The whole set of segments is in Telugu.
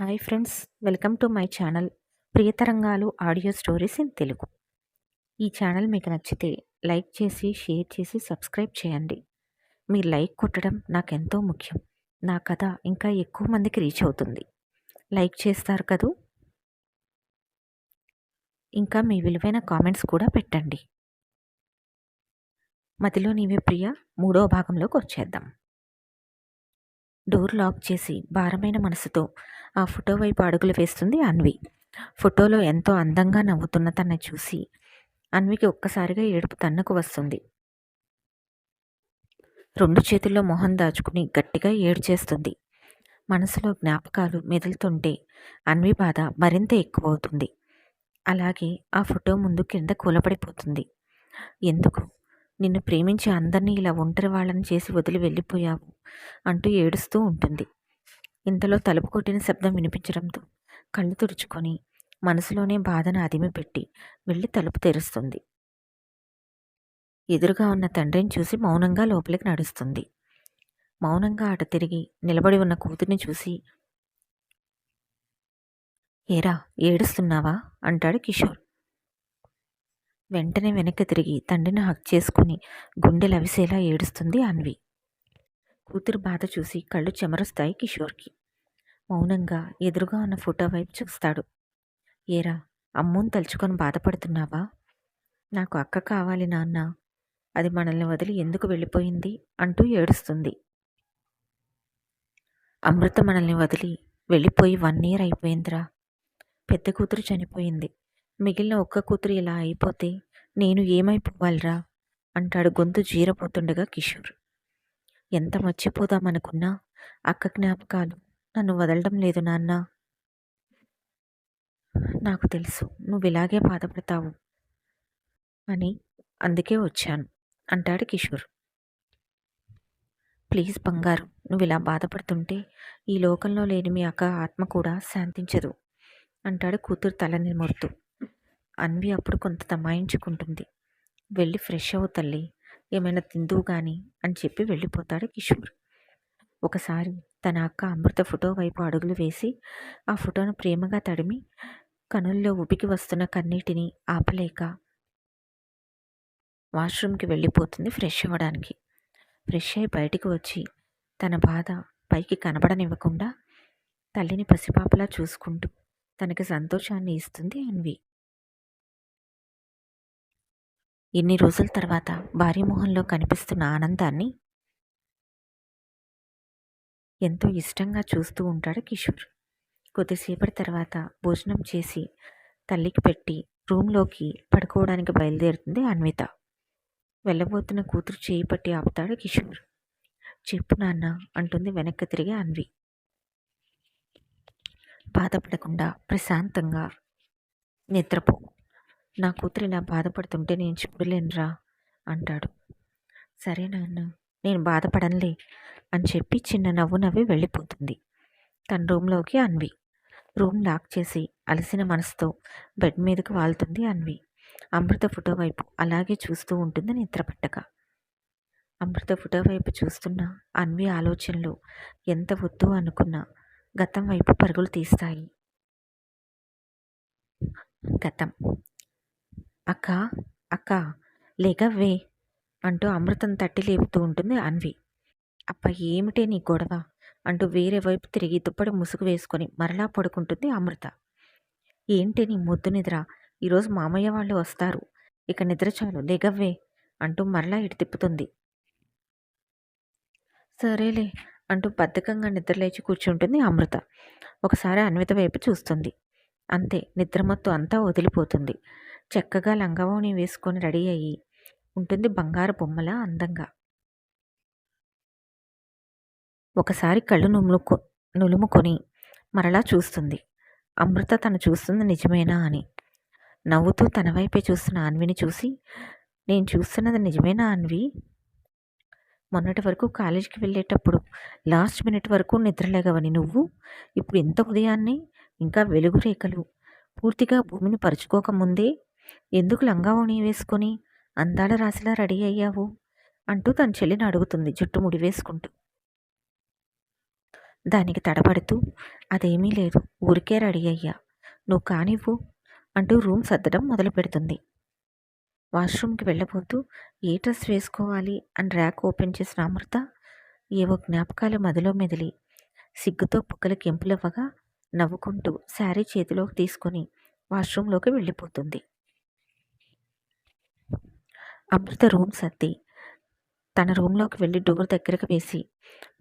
Hi friends welcome to my channel Priyatarangalu audio stories in Telugu. ఈ ఛానల్ మీకు నచ్చితే లైక్ చేసి షేర్ చేసి సబ్స్క్రైబ్ చేయండి. మీ లైక్ కొట్టడం నాకు ఎంతో ముఖ్యం. నా కథ ఇంకా ఎక్కువ మందికి రీచ్ అవుతుంది. లైక్ చేస్తారు కదూ? ఇంకా మీ విలువైన కామెంట్స్ కూడా పెట్టండి. మదిలో నీవే ప్రియ మూడో భాగంలోకి వచ్చేద్దాం. డోర్ లాక్ చేసి భారమైన మనసుతో ఆ ఫోటో వైపు అడుగులు వేస్తుంది అన్వి. ఫోటోలో ఎంతో అందంగా నవ్వుతున్న తనని చూసి అన్వికి ఒక్కసారిగా ఏడుపు తన్నుకు వస్తుంది. రెండు చేతుల్లో మొహం దాచుకుని గట్టిగా ఏడ్చేస్తుంది. మనసులో జ్ఞాపకాలు మెదులుతుంటే అన్వి బాధ మరింత ఎక్కువవుతుంది. అలాగే ఆ ఫోటో ముందు కింద కూలపడిపోతుంది. ఎందుకు? నిన్ను ప్రేమించి అందరినీ ఇలా ఒంటరి వాళ్ళని చేసి వదిలి వెళ్ళిపోయావు అంటూ ఏడుస్తూ ఉంటుంది. ఇంతలో తలుపు కొట్టిన శబ్దం వినిపించడంతో కళ్ళు తుడుచుకొని మనసులోనే బాధను అదిమిపెట్టి వెళ్ళి తలుపు తెరుస్తుంది. ఎదురుగా ఉన్న తండ్రిని చూసి మౌనంగా లోపలికి నడుస్తుంది. మౌనంగా అటు తిరిగి నిలబడి ఉన్న కూతుర్ని చూసి ఏరా ఏడుస్తున్నావా? అంటాడు కిషోర్. వెంటనే వెనక్కి తిరిగి తండ్రిని హక్ చేసుకుని గుండె లవిసేలా ఏడుస్తుంది అన్వి. కూతురు బాధ చూసి కళ్ళు చెమరుస్తాయి కిషోర్కి. మౌనంగా ఎదురుగా ఉన్న ఫోటో వైపు చూస్తాడు. ఏరా అమ్మూని తలుచుకొని బాధపడుతున్నావా? నాకు అక్క కావాలి నాన్న. అది మనల్ని వదిలి ఎందుకు వెళ్ళిపోయింది? అంటూ ఏడుస్తుంది. అమృత మనల్ని వదిలి వెళ్ళిపోయి వన్ ఇయర్ అయిపోయిందిరా. పెద్ద కూతురు చనిపోయింది. మిగిలిన ఒక్క కూతురు ఇలా అయిపోతే నేను ఏమైపోవాలిరా? అంటాడు గొంతు జీరపోతుండగా కిషోర్. ఎంత మర్చిపోదామనుకున్నా అక్క జ్ఞాపకాలు నన్ను వదలడం లేదు నాన్న. నాకు తెలుసు నువ్వు ఇలాగే బాధపడతావు అని అందుకే వచ్చాను అంటాడు కిషోర్. ప్లీజ్ బంగారు నువ్వు ఇలా బాధపడుతుంటే ఈ లోకంలో లేని మీ అక్క ఆత్మ కూడా శాంతించదు అంటాడు కూతురు తల నిమురుతూ అన్వి అప్పుడు కొంత తమాయించుకుంటుంది. వెళ్ళి ఫ్రెష్ అవు తల్లి. ఏమైనా తిందువు కానీ అని చెప్పి వెళ్ళిపోతాడు కిషోర్. ఒకసారి తన అక్క అమృత ఫోటో వైపు అడుగులు వేసి ఆ ఫోటోను ప్రేమగా తడిమి కనుల్లో ఉపికి వస్తున్న కన్నీటిని ఆపలేక వాష్రూమ్కి వెళ్ళిపోతుంది ఫ్రెష్ అవ్వడానికి. ఫ్రెష్ అయి బయటికి వచ్చి తన బాధ పైకి కనబడనివ్వకుండా తల్లిని పసిపాపలా చూసుకుంటూ తనకి సంతోషాన్ని ఇస్తుంది అన్వి. ఇన్ని రోజుల తర్వాత భార్య మొహంలో కనిపిస్తున్న ఆనందాన్ని ఎంతో ఇష్టంగా చూస్తూ ఉంటాడు కిషోర్. కొద్దిసేపటి తర్వాత భోజనం చేసి తల్లికి పెట్టి రూమ్లోకి పడుకోవడానికి బయలుదేరుతుంది అన్విత. వెళ్ళబోతున్న కూతురు చేయి పట్టి ఆపుతాడు కిషోర్. చెప్పు నాన్న అంటుంది వెనక్కి తిరిగి అన్వి. బాధపడకుండా ప్రశాంతంగా నిద్రపో. నా కూతురు ఇలా బాధపడుతుంటే నేను చూడలేనురా అంటాడు. సరే నాన్న నేను బాధపడనులే అని చెప్పి చిన్న నవ్వు నవ్వి వెళ్ళిపోతుంది. తన రూమ్లోకి అన్వి. రూమ్ లాక్ చేసి అలసిన మనసుతో బెడ్ మీదకి వాళ్తుంది అన్వి. అమృత ఫోటో వైపు అలాగే చూస్తూ ఉంటుంది నిద్రపట్టక అమృత ఫోటో వైపు చూస్తున్న అన్వి ఆలోచనలు ఎంత వద్దు అనుకున్నా గతం వైపు పరుగులు తీస్తాయి. గతం. అక్క అక్క లేకవ్వే అంటూ అమృతం తట్టి లేపుతూ ఉంటుంది అన్వి. అప్ప ఏమిటే నీ గొడవ? అంటూ వేరే వైపు తిరిగి దుప్పటి ముసుగు వేసుకొని మరలా పడుకుంటుంది అమృత. ఏంటి నీ ముద్దు నిద్ర? ఈరోజు మామయ్య వాళ్ళు వస్తారు. ఇక నిద్ర చాలు లేగవ్వే అంటూ మరలా ఇటు తిప్పుతుంది. సరేలే అంటూ బద్ధకంగా నిద్రలేచి కూర్చుంటుంది అమృత. ఒకసారి అన్విత వైపు చూస్తుంది. అంతే నిద్రమత్తు అంతా వదిలిపోతుంది. చక్కగా లంగవోని వేసుకొని రెడీ అయ్యి ఉంటుంది బంగారు బొమ్మల అందంగా. ఒకసారి కళ్ళు నుములుకు నులుముకొని మరలా చూస్తుంది. అమృత తను చూస్తుంది నిజమేనా అని. నవ్వుతూ తన వైపే చూస్తున్న అన్విని చూసి నేను చూస్తున్నది నిజమేనా అన్వి? మొన్నటి వరకు కాలేజీకి వెళ్ళేటప్పుడు లాస్ట్ మినిట్ వరకు నిద్రలేగవని నువ్వు ఇప్పుడు ఇంత ఉదయాన్నే ఇంకా వెలుగు రేఖలు పూర్తిగా భూమిని పరుచుకోకముందే ఎందుకు లంగావోణి వేసుకొని అందాల రాశిలా రెడీ అయ్యావు? అంటూ తన చెల్లిని అడుగుతుంది జుట్టు ముడి వేసుకుంటూ. దానికి తడబడుతూ అదేమీ లేదు ఊరికే రెడీ అయ్యా. నువ్వు కానివ్వు అంటూ రూమ్ సర్దడం మొదలు పెడుతుంది. వాష్రూమ్కి వెళ్ళబోతూ ఏ డ్రెస్ వేసుకోవాలి? అని ర్యాక్ ఓపెన్ చేసిన అమృత ఏవో జ్ఞాపకాలు మదిలో మెదిలి సిగ్గుతో పుక్కలు కెంపులవ్వగా నవ్వుకుంటూ శారీ చేతిలోకి తీసుకొని వాష్రూమ్లోకి వెళ్ళిపోతుంది. అమృత రూమ్ సర్ది. తన రూమ్లోకి వెళ్ళి డోర్ దగ్గరకు వేసి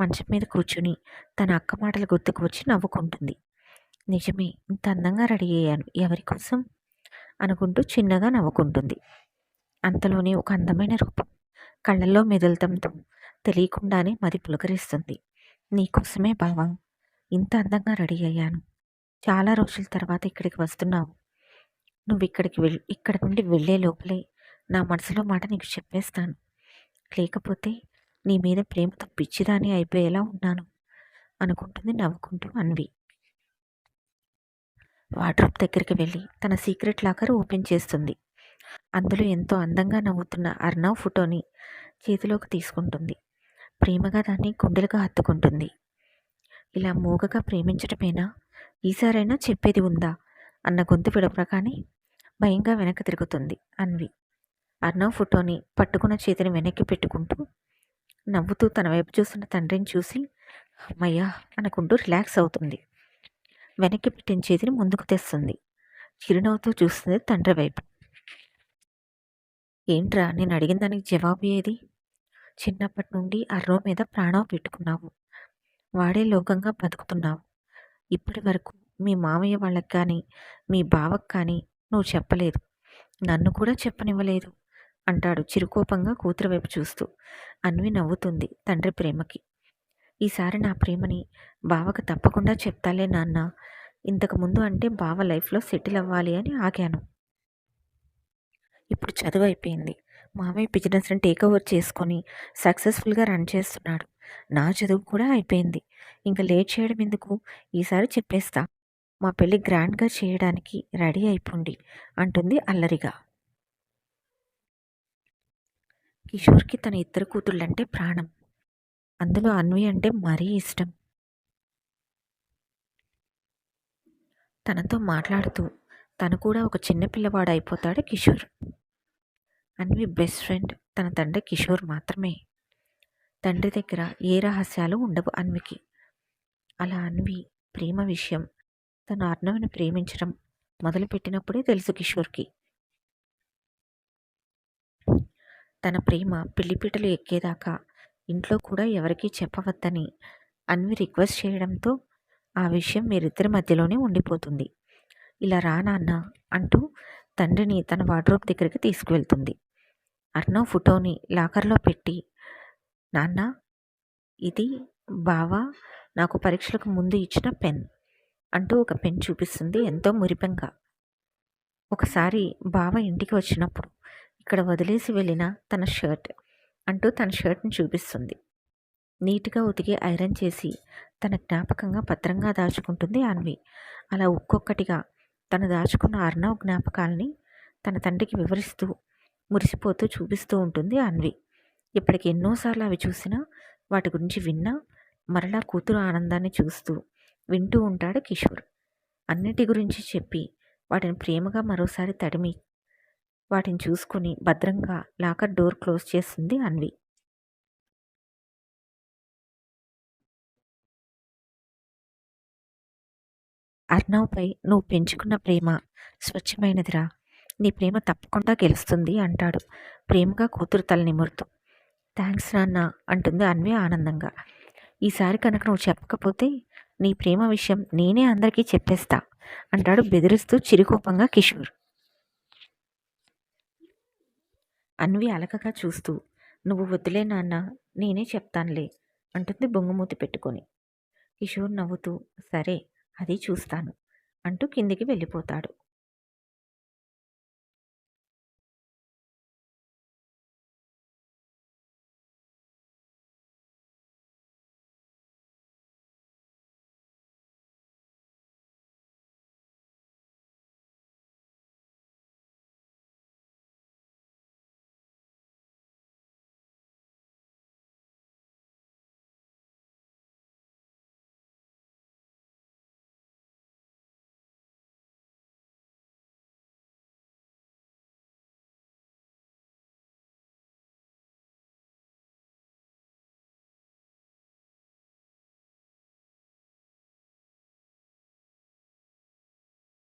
మంచం మీద కూర్చుని తన అక్క మాటలు గుర్తుకు వచ్చి నవ్వుకుంటుంది. నిజమే ఇంత అందంగా రెడీ అయ్యాను. ఎవరి కోసం? అనుకుంటూ చిన్నగా నవ్వుకుంటుంది. అంతలోనే ఒక అందమైన రూపం కళ్ళల్లో మెదలటంతో తెలియకుండానే మది పులకరిస్తుంది. నీకోసమే బావా ఇంత అందంగా రెడీ అయ్యాను. చాలా రోజుల తర్వాత ఇక్కడికి వస్తున్నావు. నువ్వు ఇక్కడికి వెళ్ ఇక్కడ నుండి వెళ్ళే లోపలే నా మనసులో మాట నీకు చెప్పేస్తాను. లేకపోతే నీ మీద ప్రేమతో పిచ్చిదాని అయిపోయేలా ఉన్నాను అనుకుంటుంది నవ్వుకుంటూ అన్వి. వార్డ్రోబ్ దగ్గరికి వెళ్ళి తన సీక్రెట్ లాకర్ ఓపెన్ చేస్తుంది. అందులో ఎంతో అందంగా నవ్వుతున్న అర్ణవ్ ఫోటోని చేతిలోకి తీసుకుంటుంది. ప్రేమగా దాన్ని గుండెలుగా హత్తుకుంటుంది. ఇలా మూగగా ప్రేమించటమేనా? ఈసారైనా చెప్పేది ఉందా? అన్న గొంతు విడపగానే భయంగా వెనక్కి తిరుగుతుంది అన్వి. అర్ణవ్ ఫోటోని పట్టుకున్న చేతిని వెనక్కి పెట్టుకుంటూ నవ్వుతూ తన వైపు చూస్తున్న తండ్రిని చూసి అమ్మయ్యా అనుకుంటూ రిలాక్స్ అవుతుంది. వెనక్కి పెట్టిన చేతిని ముందుకు తెస్తుంది. చిరునవ్వుతో చూస్తుంది తండ్రి వైపు. ఏంట్రా నేను అడిగిన దానికి జవాబు ఏది? చిన్నప్పటి నుండి అర్రో మీద ప్రాణం పెట్టుకున్నావు. వాడే లోకంగా బతుకుతున్నావు. ఇప్పటి వరకు మీ మామయ్య వాళ్ళకి కానీ మీ బావకు కానీ నువ్వు చెప్పలేదు. నన్ను కూడా చెప్పనివ్వలేదు. అంటాడు చిరుకోపంగా కూతురు వైపు చూస్తూ. అన్వి నవ్వుతుంది తండ్రి ప్రేమకి. ఈసారి నా ప్రేమని బావకు తప్పకుండా చెప్తాలే నాన్న. ఇంతకుముందు అంటే బావ లైఫ్లో సెటిల్ అవ్వాలి అని ఆగాను. ఇప్పుడు చదువు అయిపోయింది. మామయ్య బిజినెస్ని టేక్ ఓవర్ చేసుకొని సక్సెస్ఫుల్గా రన్ చేస్తున్నాడు. నా చదువు కూడా అయిపోయింది. ఇంకా లేట్ చేయడం ఎందుకు? ఈసారి చెప్పేస్తా. మా పెళ్ళి గ్రాండ్గా చేయడానికి రెడీ అయిపోండి అంటుంది అల్లరిగా. కిషోర్కి తన ఇద్దరు కూతుళ్ళంటే ప్రాణం. అందులో అన్వి అంటే మరీ ఇష్టం. తనతో మాట్లాడుతూ తను కూడా ఒక చిన్న పిల్లవాడు అయిపోతాడు కిషోర్. అన్వి బెస్ట్ ఫ్రెండ్ తన తండ్రి కిషోర్ మాత్రమే. తండ్రి దగ్గర ఏ రహస్యాలు ఉండవు అన్వికి. అలా అన్వి ప్రేమ విషయం తను అర్ణవిని ప్రేమించడం మొదలుపెట్టినప్పుడే తెలుసు కిషోర్కి. తన ప్రేమ పిల్లిపీటలు ఎక్కేదాకా ఇంట్లో కూడా ఎవరికీ చెప్పవద్దని అన్వి రిక్వెస్ట్ చేయడంతో ఆ విషయం మీరిద్దరి మధ్యలోనే ఉండిపోతుంది. ఇలా రా నాన్న అంటూ తండ్రిని తన వార్డ్రోబ్ దగ్గరికి తీసుకువెళ్తుంది. అర్ణవ్ ఫోటోని లాకర్లో పెట్టి నాన్న ఇది బావా నాకు పరీక్షలకు ముందు ఇచ్చిన పెన్ అంటూ ఒక పెన్ చూపిస్తుంది ఎంతో మురిపెంగా. ఒకసారి బావ ఇంటికి వచ్చినప్పుడు ఇక్కడ వదిలేసి వెళ్ళిన తన షర్ట్ అంటూ తన షర్ట్ని చూపిస్తుంది. నీట్గా ఉతికి ఐరన్ చేసి తన జ్ఞాపకంగా భద్రంగా దాచుకుంటుంది అన్వి. అలా ఒక్కొక్కటిగా తను దాచుకున్న అర్ణవ్ జ్ఞాపకాలని తన తండ్రికి వివరిస్తూ మురిసిపోతూ చూపిస్తూ ఉంటుంది అన్వి. ఇప్పటికి ఎన్నోసార్లు అవి చూసినా వాటి గురించి విన్నా మరలా కూతురు ఆనందాన్ని చూస్తూ వింటూ ఉంటాడు కిషోర్. అన్నిటి గురించి చెప్పి వాటిని ప్రేమగా మరోసారి తడిమి వాటిని చూసుకుని భద్రంగా లాకర్ డోర్ క్లోజ్ చేస్తుంది అన్వి. అర్ణవ్పై నువ్వు పెంచుకున్న ప్రేమ స్వచ్ఛమైనదిరా. నీ ప్రేమ తప్పకుండా గెలుస్తుంది అంటాడు. ప్రేమగా కూతురు తల నిమురుతూ థ్యాంక్స్ నాన్న అంటుంది అన్వి ఆనందంగా. ఈసారి కనుక నువ్వు చెప్పకపోతే నీ ప్రేమ విషయం నేనే అందరికీ చెప్పేస్తా అంటాడు బెదిరిస్తూ చిరుకోపంగా కిషోర్. అన్వి అలకగా చూస్తూ నువ్వు వద్దులే నాన్న నేనే చెప్తానులే అంటుంది బొంగుమూతి పెట్టుకొని. కిషోర్ నవ్వుతూ సరే అది చూస్తాను అంటూ కిందికి వెళ్ళిపోతాడు.